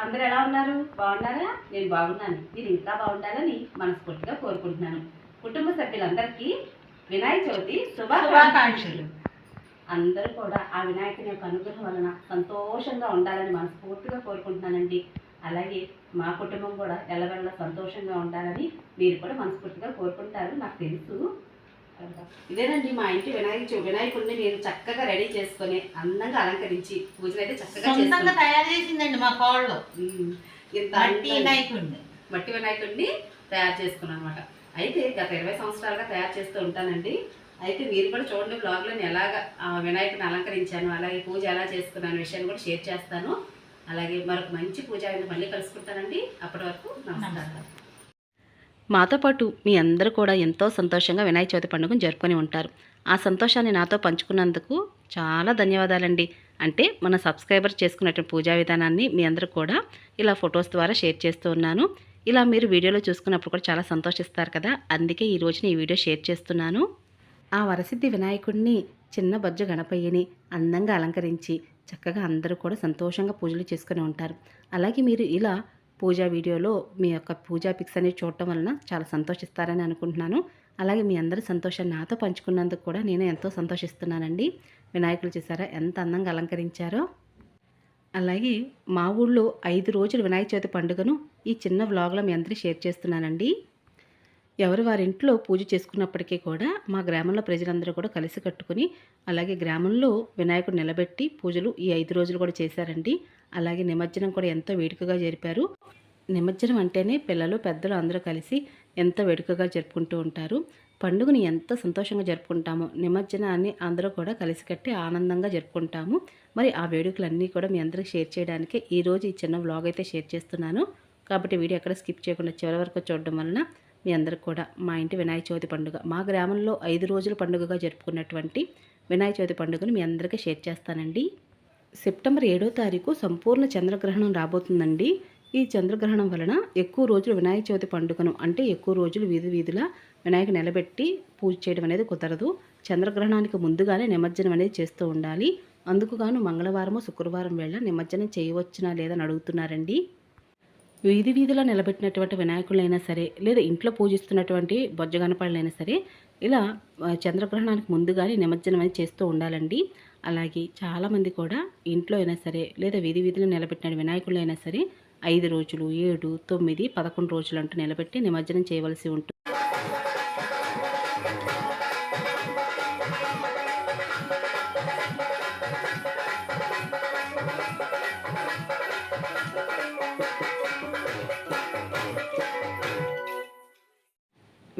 అందరు ఎలా ఉన్నారు? బాగున్నారా? నేను బాగున్నాను. మీరు ఇంకా బాగుండాలని మనస్ఫూర్తిగా కోరుకుంటున్నాను. కుటుంబ సభ్యులందరికీ వినాయక చవితి శుభాకాంక్షలు. శుభాకాంక్షలు అందరూ కూడా ఆ వినాయకుని యొక్క అనుగ్రహం వలన సంతోషంగా ఉండాలని మనస్ఫూర్తిగా కోరుకుంటున్నానండి. అలాగే మా కుటుంబం కూడా ఎల్లవెల్ల సంతోషంగా ఉండాలని మీరు కూడా మనస్ఫూర్తిగా కోరుకుంటారు. నాకు తెలుసు. ఇదేనండి మా ఇంటి వినాయక చవి- వినాయకుడిని నేను చక్కగా రెడీ చేసుకొని అందంగా అలంకరించి పూజలు అయితే చక్కగా తయారు చేసిందండి మా కోళ్ళు. ఇంత మట్టి అందంగా- నాయకుడిని మట్టి వినాయకుడిని తయారు చేసుకున్నాను అనమాట అయితే గత ఇరవై సంవత్సరాలుగా తయారు చేస్తూ ఉంటానండి. అయితే మీరు కూడా చూడండి బ్లాగ్లో నేను ఎలాగ ఆ వినాయకుడిని అలంకరించాను అలాగే పూజ ఎలా చేసుకున్నాను విషయాన్ని కూడా షేర్ చేస్తాను. అలాగే మరొక మంచి పూజ మళ్ళీ కలుసుకుంటానండి. అప్పటి వరకు నమస్కారం. మాతో పాటు మీ అందరూ కూడా ఎంతో సంతోషంగా వినాయక చవితి పండుగను జరుపుకొని ఉంటారు. ఆ సంతోషాన్ని నాతో పంచుకున్నందుకు చాలా ధన్యవాదాలండి. అంటే మన సబ్స్క్రైబర్ చేసుకున్నటువంటి పూజా విధానాన్ని మీ అందరూ కూడా ఇలా ఫొటోస్ ద్వారా షేర్ చేస్తూ ఉన్నాను. ఇలా మీరు వీడియోలో చూసుకున్నప్పుడు కూడా చాలా సంతోషిస్తారు కదా. అందుకే ఈ రోజున ఈ వీడియో షేర్ చేస్తున్నాను. ఆ వరసిద్ధి వినాయకుడిని చిన్న బజ్జ గణపయ్యని అందంగా అలంకరించి చక్కగా అందరూ కూడా సంతోషంగా పూజలు చేసుకుని ఉంటారు. అలాగే మీరు ఇలా పూజా వీడియోలో మీ యొక్క పూజా పిక్స్ అనేవి చూడటం వలన చాలా సంతోషిస్తారని అనుకుంటున్నాను. అలాగే మీ అందరి సంతోషాన్ని నాతో పంచుకున్నందుకు కూడా నేను ఎంతో సంతోషిస్తున్నానండి. వినాయకులు చూసారా ఎంత అందంగా అలంకరించారో. అలాగే మా ఊళ్ళో ఐదు రోజులు వినాయక చవితి పండుగను ఈ చిన్న వ్లాగ్లో మీ అందరికీ షేర్ చేస్తున్నానండి. ఎవరు వారి ఇంట్లో పూజ చేసుకున్నప్పటికీ కూడా మా గ్రామంలో ప్రజలందరూ కూడా కలిసి కట్టుకుని అలాగే గ్రామంలో వినాయకుడు నిలబెట్టి పూజలు ఈ ఐదు రోజులు కూడా చేశారండి. అలాగే నిమజ్జనం కూడా ఎంతో వేడుకగా జరిపారు. నిమజ్జనం అంటేనే పిల్లలు పెద్దలు అందరూ కలిసి ఎంతో వేడుకగా జరుపుకుంటూ ఉంటారు. పండుగని ఎంత సంతోషంగా జరుపుకుంటామో. నిమజ్జనాన్ని అందరూ కూడా కలిసికట్టి ఆనందంగా జరుపుకుంటాము. మరి ఆ వేడుకలన్నీ కూడా మీ అందరికి షేర్ చేయడానికి ఈరోజు ఈ చిన్న వ్లాగ్ అయితే షేర్ చేస్తున్నాను. కాబట్టి వీడియో ఎక్కడ స్కిప్ చేయకుండా చివరి వరకు చూడడం వలన మీ అందరికి కూడా మా ఇంటి వినాయక చవితి పండుగ మా గ్రామంలో ఐదు రోజుల పండుగగా జరుపుకున్నటువంటి వినాయక చవితి పండుగను మీ అందరికీ షేర్ చేస్తానండి. సెప్టెంబర్ ఏడో తారీఖు సంపూర్ణ చంద్రగ్రహణం రాబోతుందండి. ఈ చంద్రగ్రహణం వలన ఎక్కువ రోజులు వినాయక చవితి పండుగను అంటే ఎక్కువ రోజులు వీధి వీధుల వినాయక నిలబెట్టి పూజ చేయడం అనేది కుదరదు. చంద్రగ్రహణానికి ముందుగానే నిమజ్జనం అనేది చేస్తూ ఉండాలి. అందుకుగాను మంగళవారము శుక్రవారం వేళ నిమజ్జనం చేయవచ్చునా లేదని అడుగుతున్నారండి. వీధి వీధిలో నిలబెట్టినటువంటి వినాయకులైనా సరే లేదా ఇంట్లో పూజిస్తున్నటువంటి బొజ్జగణపాళ్ళైనా సరే ఇలా చంద్రగ్రహణానికి ముందుగానే నిమజ్జనం అనేది చేస్తూ ఉండాలండి. అలాగే చాలామంది కూడా ఇంట్లో అయినా సరే లేదా వీధి వీధిలో నిలబెట్టిన అయినా సరే ఐదు రోజులు ఏడు తొమ్మిది పదకొండు రోజులు అంటూ నిలబెట్టి నిమజ్జనం చేయవలసి ఉంటుంది.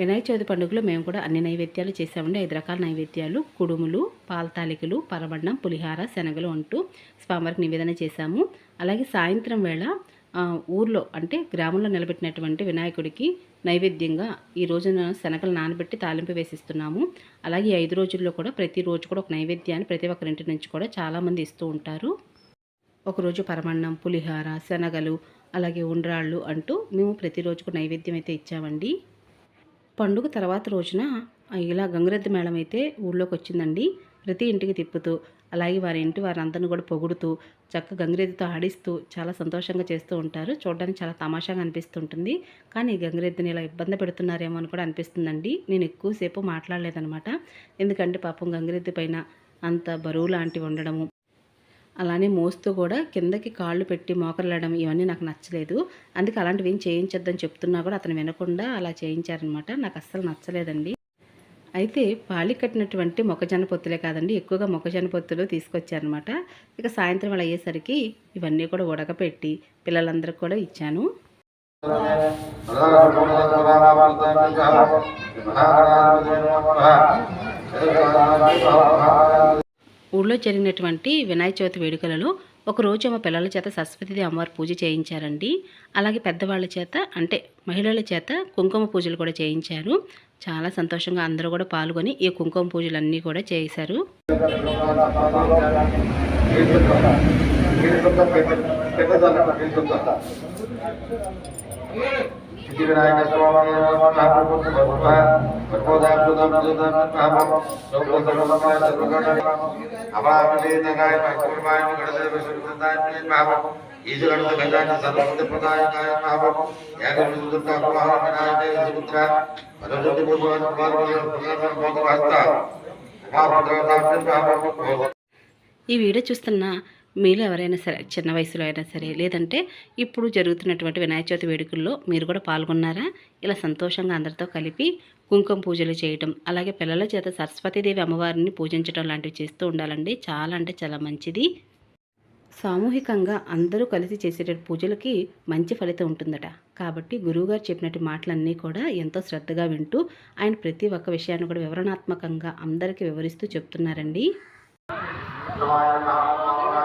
వినాయక చవితి పండుగలో మేము కూడా అన్ని నైవేద్యాలు చేసామండి ఐదు రకాల నైవేద్యాలు కుడుములు పాలతాలికలు పరమన్నం పులిహార శనగలు అంటూ స్వామివారికి నివేదన చేశాము. అలాగే సాయంత్రం వేళ ఊర్లో అంటే గ్రామంలో నిలబెట్టినటువంటి వినాయకుడికి నైవేద్యంగా ఈ రోజున శనగలు నానబెట్టి తాలింపు వేసిస్తున్నాము. అలాగే ఐదు రోజుల్లో కూడా ప్రతిరోజు కూడా ఒక నైవేద్యాన్ని ప్రతి ఒక్కరింటి నుంచి కూడా చాలామంది ఇస్తూ ఉంటారు. ఒకరోజు పరమన్నం పులిహార శనగలు అలాగే ఉండ్రాళ్ళు అంటూ మేము ప్రతిరోజుకు నైవేద్యం అయితే ఇచ్చామండి. పండుగ తర్వాత రోజున ఇలా గంగురెద్దు మేళం అయితే ఊళ్ళోకి వచ్చిందండి. ప్రతి ఇంటికి తిప్పుతూ అలాగే వారి ఇంటి వారందరిని కూడా పొగుడుతూ చక్క గంగిరెద్దుతో ఆడిస్తూ చాలా సంతోషంగా చేస్తూ ఉంటారు. చూడడానికి చాలా తమాషాగా అనిపిస్తుంటుంది. కానీ ఈ గంగిరెద్దుని ఇలా ఇబ్బంది పెడుతున్నారేమో అని కూడా అనిపిస్తుందండి. నేను ఎక్కువసేపు మాట్లాడలేదనమాట ఎందుకంటే పాపం గంగిరెద్దు పైన అంత బరువు లాంటివి ఉండడము అలానే మోస్తూ కూడా కిందకి కాళ్ళు పెట్టి మోకరలడం ఇవన్నీ నాకు నచ్చలేదు. అందుకే అలాంటివి ఏం చేయించొద్దని చెప్తున్నా కూడా అతను వినకుండా అలా చేయించారనమాట. నాకు అస్సలు నచ్చలేదండి. అయితే పాలి కట్టినటువంటి మొక్కజొన్న పొత్తులే కాదండి ఎక్కువగా మొక్కజొన్న పొత్తులు తీసుకొచ్చారనమాట. ఇక సాయంత్రం అలా అయ్యేసరికి ఇవన్నీ కూడా ఉడకపెట్టి పిల్లలందరికీ కూడా ఇచ్చాను. ఊళ్ళో జరిగినటువంటి వినాయక చవితి వేడుకలలో ఒకరోజు మా పిల్లల చేత సరస్వతిదేవి అమ్మవారి పూజ చేయించారండి. అలాగే పెద్దవాళ్ళ చేత అంటే మహిళల చేత కుంకుమ పూజలు కూడా చేయించారు. చాలా సంతోషంగా అందరూ కూడా పాల్గొని ఈ కుంకుమ పూజలన్నీ కూడా చేశారు. వినాయక స్వామి అభావీతకాయ కూర్మాయ గణదేవ గజాన ప్రదాయకాయ వినాయక సుపుత్ర పదవతి ఈ వీడియో చూస్తున్న మీలో ఎవరైనా సరే చిన్న వయసులో అయినా సరే లేదంటే ఇప్పుడు జరుగుతున్నటువంటి వినాయక చవితి వేడుకల్లో మీరు కూడా పాల్గొన్నారా? ఇలా సంతోషంగా అందరితో కలిపి కుంకుమ పూజలు చేయటం అలాగే పిల్లల చేత సరస్వతీదేవి అమ్మవారిని పూజించడం లాంటివి చేస్తూ ఉండాలండి. చాలా అంటే చాలా మంచిది. సామూహికంగా అందరూ కలిసి చేసే పూజలకి మంచి ఫలితం ఉంటుందట. కాబట్టి గురువుగారు చెప్పినట్టు మాటలన్నీ కూడా ఎంతో శ్రద్ధగా వింటూ ఆయన ప్రతి ఒక్క విషయాన్ని కూడా వివరణాత్మకంగా అందరికీ వివరిస్తూ చెప్తున్నారండి.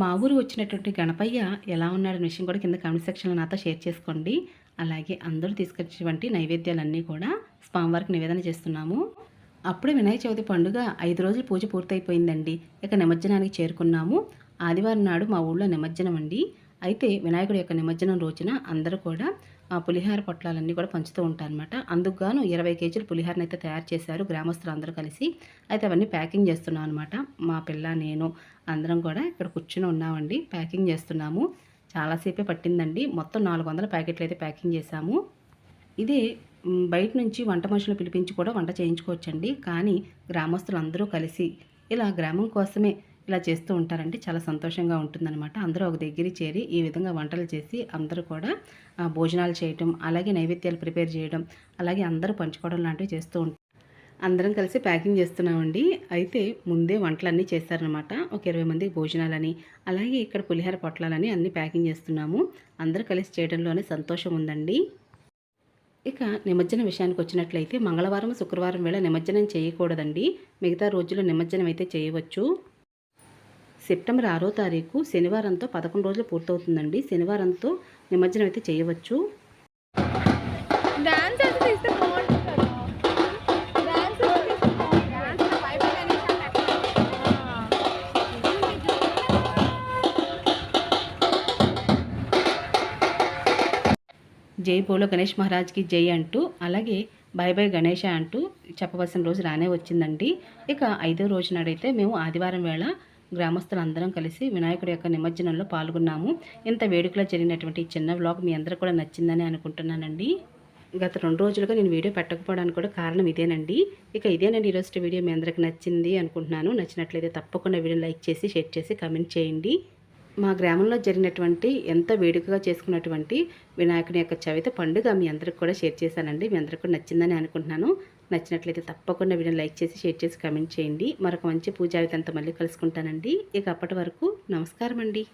మా ఊరు వచ్చినటువంటి గణపయ్య ఎలా ఉన్నాడనే విషయం కూడా కింద కామెంట్ సెక్షన్లో నాతో షేర్ చేసుకోండి. అలాగే అందరూ తీసుకొచ్చేటువంటి నైవేద్యాలన్నీ కూడా స్వామివారికి నివేదన చేస్తున్నాము. అప్పుడే వినాయక చవితి పండుగ ఐదు రోజులు పూజ పూర్తయిపోయిందండి. ఇక నిమజ్జనానికి చేరుకున్నాము. ఆదివారం నాడు మా ఊళ్ళో నిమజ్జనం అండి. అయితే వినాయకుడి యొక్క నిమజ్జనం రోజున అందరూ కూడా పులిహార పొట్లాలన్నీ కూడా పంచుతూ ఉంటాను అనమాట అందుకుగాను ఇరవై కేజీలు పులిహారని అయితే తయారు చేశారు గ్రామస్తులు అందరూ కలిసి. అయితే అవన్నీ ప్యాకింగ్ చేస్తున్నాం అనమాట మా పిల్ల నేను అందరం కూడా ఇక్కడ కూర్చుని ఉన్నామండి. ప్యాకింగ్ చేస్తున్నాము. చాలాసేపే పట్టిందండి. మొత్తం నాలుగు వందల ప్యాకెట్లు అయితే ప్యాకింగ్ చేశాము. ఇది బయట నుంచి వంట మనుషులు పిలిపించి కూడా వంట చేయించుకోవచ్చండి. కానీ గ్రామస్తులు అందరూ కలిసి ఇలా గ్రామం కోసమే ఇలా చేస్తూ ఉంటారంటే చాలా సంతోషంగా ఉంటుందన్నమాట. అందరూ ఒక దగ్గర చేరి ఈ విధంగా వంటలు చేసి అందరూ కూడా భోజనాలు చేయటం అలాగే నైవేద్యాలు ప్రిపేర్ చేయడం అలాగే అందరూ పంచుకోవడం లాంటివి చేస్తూ ఉంటారు. అందరం కలిసి ప్యాకింగ్ చేస్తున్నామండి. అయితే ముందే వంటలన్నీ చేస్తారనమాట ఒక ఇరవై మందికి భోజనాలని అలాగే ఇక్కడ పులిహోర పొట్లాలని అన్నీ ప్యాకింగ్ చేస్తున్నాము. అందరూ కలిసి చేయడంలోనే సంతోషం ఉందండి. ఇక నిమజ్జనం విషయానికి వచ్చినట్లయితే మంగళవారం శుక్రవారం వేళ నిమజ్జనం చేయకూడదండి. మిగతా రోజుల్లో నిమజ్జనం అయితే చేయవచ్చు. సెప్టెంబర్ ఆరో తారీఖు శనివారంతో పదకొండు రోజులు పూర్తవుతుందండి. శనివారంతో నిమజ్జనం అయితే చేయవచ్చు. జై బోలో గణేష్ మహారాజ్కి జై అంటూ అలాగే బాయ్ బాయ్ గణేష అంటూ చెప్పవలసిన రోజు రానే వచ్చిందండి. ఇక ఐదో రోజు నాడైతే మేము ఆదివారం వేళ గ్రామస్తులందరం కలిసి వినాయకుడి యొక్క నిమజ్జనంలో పాల్గొన్నాము. ఇంత వేడుకలో జరిగినటువంటి చిన్న వ్లాగ్ మీ అందరూ కూడా నచ్చిందని అనుకుంటున్నానండి. గత రెండు రోజులుగా నేను వీడియో పెట్టకపోవడానికి కూడా కారణం ఇదేనండి. ఇక ఇదేనండి ఈరోజు వీడియో మీ అందరికి నచ్చింది అనుకుంటున్నాను. నచ్చినట్లయితే తప్పకుండా వీడియో లైక్ చేసి షేర్ చేసి కమెంట్ చేయండి. మా గ్రామంలో జరిగినటువంటి ఎంత వేడుకగా చేసుకున్నటువంటి వినాయకుని యొక్క చవిత పండుగ మీ అందరికి కూడా షేర్ చేశానండి. మీ అందరికి కూడా నచ్చిందని అనుకుంటున్నాను. నచ్చినట్లయితే తప్పకుండా వీడియో లైక్ చేసి షేర్ చేసి కమెంట్ చేయండి. మరొక మంచి పూజా విధంతో మళ్ళీ కలుసుకుంటానండి. ఇక అప్పటి వరకు నమస్కారం అండి